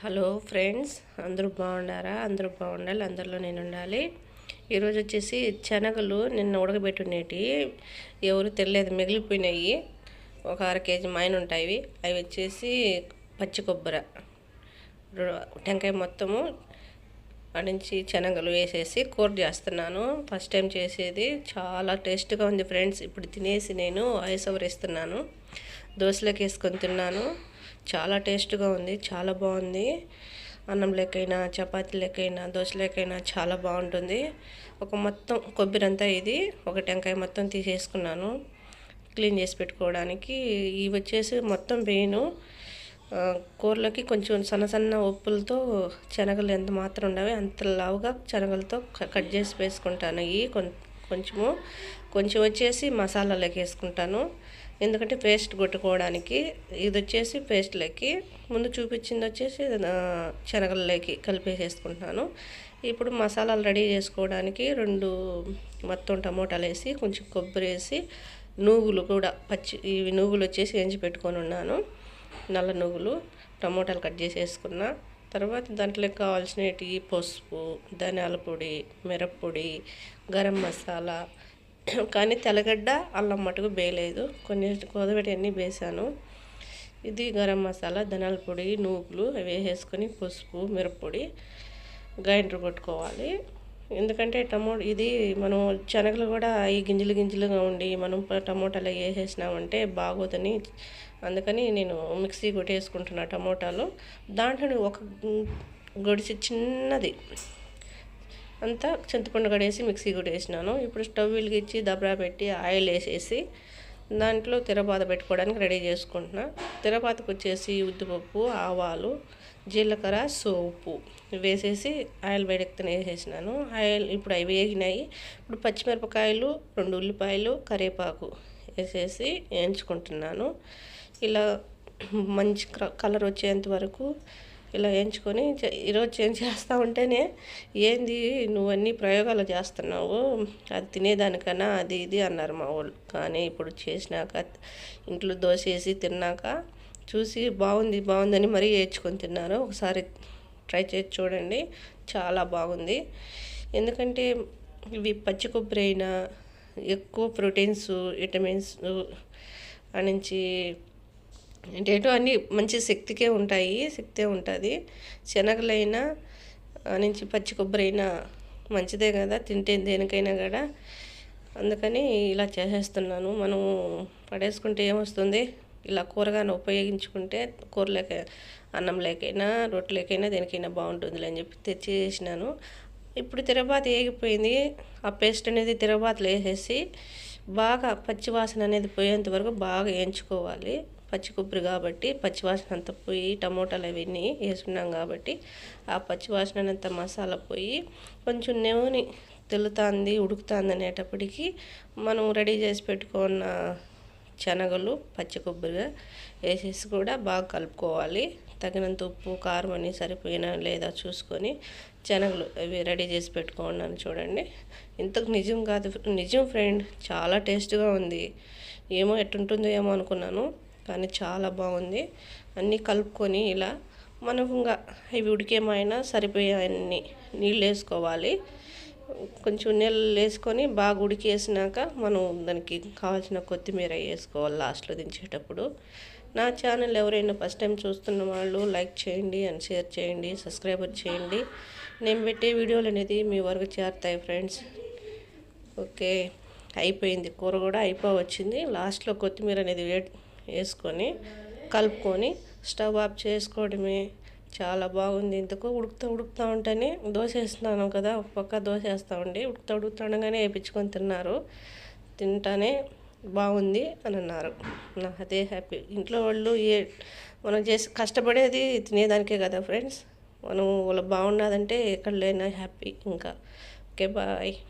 Hello friends అందరూ బాగుండారా అందరూ బాగుండాలి అందరిలో నేను ఉండాలి ఈరోజు వచ్చేసి శనగలు నిన్న ఉడకబెట్టునేటి ఎవరు తెలియదు మిగిలిపోయినాయి. ఒక అర కేజీ మైన ఉంటాయి. అవి వచ్చేసి పచ్చి కొబ్బరి. టెంకాయ మొత్తము నుంచి శనగలు వేసేసి కూర చేస్తున్నాను. ఫస్ట్ టైం చేసేది. చాలా టేస్ట్గా ఉంది ఫ్రెండ్స్. ఇప్పుడు తినేసి నేను ఐసవరిస్తున్నాను దోశలోకి వేసుకొని తిన్నాను. చాలా టేస్ట్గా ఉంది చాలా బాగుంది. అన్నం లెక్కైనా చపాతీ లెక్కైనా దోశ లెక్కైనా చాలా బాగుంటుంది. ఒక మొత్తం కొబ్బరి అంతా ఇది ఒక టెంకాయ మొత్తం తీసేసుకున్నాను. క్లీన్ చేసి పెట్టుకోవడానికి. ఇవి వచ్చేసి మొత్తం వేయను కూరలకి కొంచెం సన్న సన్న ఉప్పులతో శనగలు ఎంత మాత్రం ఉండవి అంత లావుగా శనగలతో కట్ చేసి వేసుకుంటాను. ఇవి కొంచెము కొంచెం వచ్చేసి మసాలాలోకి వేసుకుంటాను. ఎందుకంటే పేస్ట్ కొట్టుకోవడానికి ఇది వచ్చేసి పేస్ట్లోకి ముందు చూపించింది వచ్చేసి శనగల్లోకి కలిపేసేసుకుంటున్నాను. ఇప్పుడు మసాలాలు రెడీ చేసుకోవడానికి రెండు మొత్తం టమోటాలు వేసి కొంచెం కొబ్బరి వేసి నువ్వులు కూడా పచ్చి ఇవి నువ్వులు వచ్చేసి ఎంచి పెట్టుకొని ఉన్నాను. నల్ల నువ్వులు టమోటాలు కట్ చేసేసుకున్నా. తర్వాత దాంట్లోకి కావాల్సినవి పసుపు ధనియాల పొడి మిరప్పొడి గరం మసాలా కానీ తెల్లగడ్డ అల్లం మటుకు వేయలేదు. కొన్ని కోదబెట్టి అన్నీ వేసాను. ఇది గరం మసాలా ధనాల పొడి నూగులు అవి వేసుకొని పసుపు మిరప్పొడి గ్రైండర్ కొట్టుకోవాలి. ఎందుకంటే టమోటా ఇది మనం శనగలు కూడా ఈ గింజలు గింజలుగా ఉండి మనం టమోటాలు వేసేసినామంటే బాగోదని అందుకని నేను మిక్సీ కొట్టేసుకుంటున్నా టమోటాలు. దాంట్లో ఒక గొడిసి చిన్నది అంతా చింతపండు కడేసి మిక్సీ కూడా వేసినాను ఇప్పుడు స్టవ్ వెలిగించి దబరా పెట్టి ఆయిల్ వేసేసి దాంట్లో తిరబాత పెట్టుకోవడానికి రెడీ చేసుకుంటున్నా. తిరబాతకు వచ్చేసి ఉద్దిపప్పు ఆవాలు జీలకర్ర సోపు వేసేసి ఆయిల్ వేడెక్కుతూనే వేసేసినాను. ఆయిల్ ఇప్పుడు అవి వేగినాయి. ఇప్పుడు పచ్చిమిరపకాయలు రెండు ఉల్లిపాయలు కరివేపాకు వేసేసి వేయించుకుంటున్నాను. ఇలా మంచి కలర్ వచ్చేంత వరకు ఇలా వేయించుకొని ఈరోజు చేంజ్ చేస్తూ ఉంటేనే ఏంది నువ్వు అన్ని ప్రయోగాలు చేస్తున్నావు అది తినేదానికన్నా అది ఇది అన్నారు మా వాళ్ళు. కానీ ఇప్పుడు చేసినాక ఇంట్లో దోశ వేసి తిన్నాక చూసి బాగుంది బాగుందని మరీ వేయించుకొని తిన్నారు. ఒకసారి ట్రై చేసి చూడండి చాలా బాగుంది. ఎందుకంటే ఇవి పచ్చి కొబ్బరి అయినా ఎక్కువ ప్రోటీన్స్ విటమిన్స్ నుంచి ఏంటేటో అన్నీ మంచి శక్తికే ఉంటాయి శక్తే ఉంటుంది. శనగలైనా నుంచి పచ్చి కొబ్బరి అయినా మంచిదే కదా తింటే దేనికైనా కూడా. అందుకని ఇలా చేసేస్తున్నాను. మనం పడేసుకుంటే ఏమొస్తుంది? ఇలా కూరగాయను ఉపయోగించుకుంటే కూరలేక అన్నం లేకైనా రొట్టెలేకైనా దేనికైనా బాగుంటుంది అని చెప్పి తెచ్చేసినాను. ఇప్పుడు తిరబాత ఏగిపోయింది. ఆ పేస్ట్ అనేది తిరబాతలు వేసేసి బాగా పచ్చివాసన అనేది పోయేంత వరకు బాగా వేయించుకోవాలి. పచ్చి కొబ్బరి కాబట్టి పచ్చివాసన అంతా పోయి టమోటాలు అవన్నీ వేసుకున్నాం కాబట్టి ఆ పచ్చివాసన అంతా మసాలా పోయి కొంచెం నూనె తెలుతుంది ఉడుకుతుంది అనేటప్పటికి మనం రెడీ చేసి పెట్టుకున్న శనగలు పచ్చి కొబ్బరిగా వేసేసి కూడా బాగా కలుపుకోవాలి. తగినంత ఉప్పు కారం అని సరిపోయినా లేదా చూసుకొని శనగలు అవి రెడీ చేసి పెట్టుకున్నాను చూడండి. ఇంతకు నిజం కాదు నిజం ఫ్రెండ్ చాలా టేస్ట్గా ఉంది. ఏమో ఎట్టుంటుందో ఏమో అనుకున్నాను. కానీ చాలా బాగుంది. అన్నీ కలుపుకొని ఇలా మనం ఇంకా ఇవి ఉడికేమైనా సరిపోయే అన్ని నీళ్ళు వేసుకోవాలి. కొంచెం నీళ్ళు వేసుకొని బాగా ఉడికేసినాక మనం దానికి కావాల్సిన కొత్తిమీర వేసుకోవాలి లాస్ట్లో దించేటప్పుడు. నా ఛానల్ ఎవరైనా ఫస్ట్ టైం చూస్తున్న వాళ్ళు లైక్ చేయండి అండ్ షేర్ చేయండి సబ్స్క్రైబర్ చేయండి. నేను పెట్టే వీడియోలు అనేది మీ వరకు చేరుతాయి ఫ్రెండ్స్. ఓకే అయిపోయింది. కూర కూడా అయిపోవచ్చింది. లాస్ట్లో కొత్తిమీర అనేది వేసుకొని కలుపుకొని స్టవ్ ఆఫ్ చేసుకోవడమే. చాలా బాగుంది. ఇంతకు ఉడుకుతూ ఉడుకుతూ ఉంటేనే దోశ వేస్తున్నాను కదా ఒక పక్క దోశ వేస్తూ ఉండి ఉడుకుతూ ఉడుకుతుండగానే వేయించుకొని తిన్నారు. తింటానే బాగుంది అని అన్నారు. నాకు అదే హ్యాపీ. ఇంట్లో వాళ్ళు ఏ మనం చేసి కష్టపడేది తినేదానికే కదా ఫ్రెండ్స్. మనం వాళ్ళు బాగున్నదంటే ఎక్కడ లేనా హ్యాపీ ఇంకా. Okay bye.